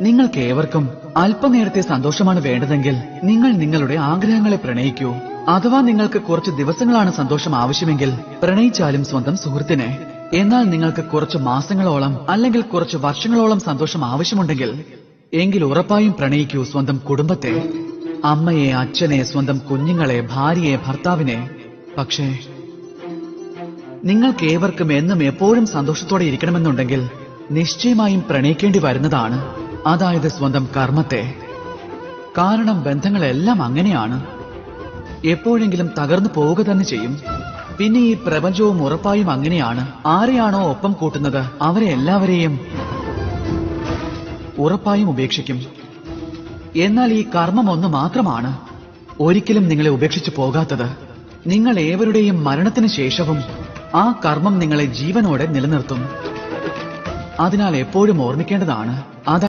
നിങ്ങൾക്ക് ഏവർക്കും അല്പനേരത്തെ സന്തോഷമാണ് വേണ്ടതെങ്കിൽ നിങ്ങൾ നിങ്ങളുടെ ആഗ്രഹങ്ങളെ പ്രണയിക്കൂ. അഥവാ നിങ്ങൾക്ക് കുറച്ച് ദിവസങ്ങളാണ് സന്തോഷം ആവശ്യമെങ്കിൽ പ്രണയിച്ചാലും സ്വന്തം സുഹൃത്തിനെ. എന്നാൽ നിങ്ങൾക്ക് കുറച്ച് മാസങ്ങളോളം അല്ലെങ്കിൽ കുറച്ച് വർഷങ്ങളോളം സന്തോഷം ആവശ്യമുണ്ടെങ്കിൽ എങ്കിൽ ഉറപ്പായും പ്രണയിക്കൂ സ്വന്തം കുടുംബത്തെ. അമ്മയെ അച്ഛനെ സ്വന്തം കുഞ്ഞുങ്ങളെ ഭാര്യയെ ഭർത്താവിനെ. പക്ഷേ നിങ്ങൾക്ക് ഏവർക്കും എന്നും എപ്പോഴും സന്തോഷത്തോടെ ഇരിക്കണമെന്നുണ്ടെങ്കിൽ നിശ്ചയമായും പ്രണയിക്കേണ്ടി വരുന്നതാണ്. അതായത് സ്വന്തം കർമ്മത്തെ. കാരണം ബന്ധങ്ങളെല്ലാം അങ്ങനെയാണ്. എപ്പോഴെങ്കിലും തകർന്നു പോവുക തന്നെ ചെയ്യും. പിന്നെ ഈ പ്രപഞ്ചവും ഉറപ്പായും അങ്ങനെയാണ്. ആരെയാണോ ഒപ്പം കൂട്ടുന്നത് അവരെ എല്ലാവരെയും ഉറപ്പായും ഉപേക്ഷിക്കും. എന്നാൽ ഈ കർമ്മം ഒന്ന് മാത്രമാണ്. ഒരിക്കലും നിങ്ങളെ ഉപേക്ഷിച്ചു പോകാത്തത്. നിങ്ങൾ ഏവരുടെയും മരണത്തിന് ശേഷവും ആ കർമ്മം നിങ്ങളെ ജീവനോടെ നിലനിർത്തും. അതിനാൽ എപ്പോഴും ഓർമ്മിക്കേണ്ടതാണ്. അതാ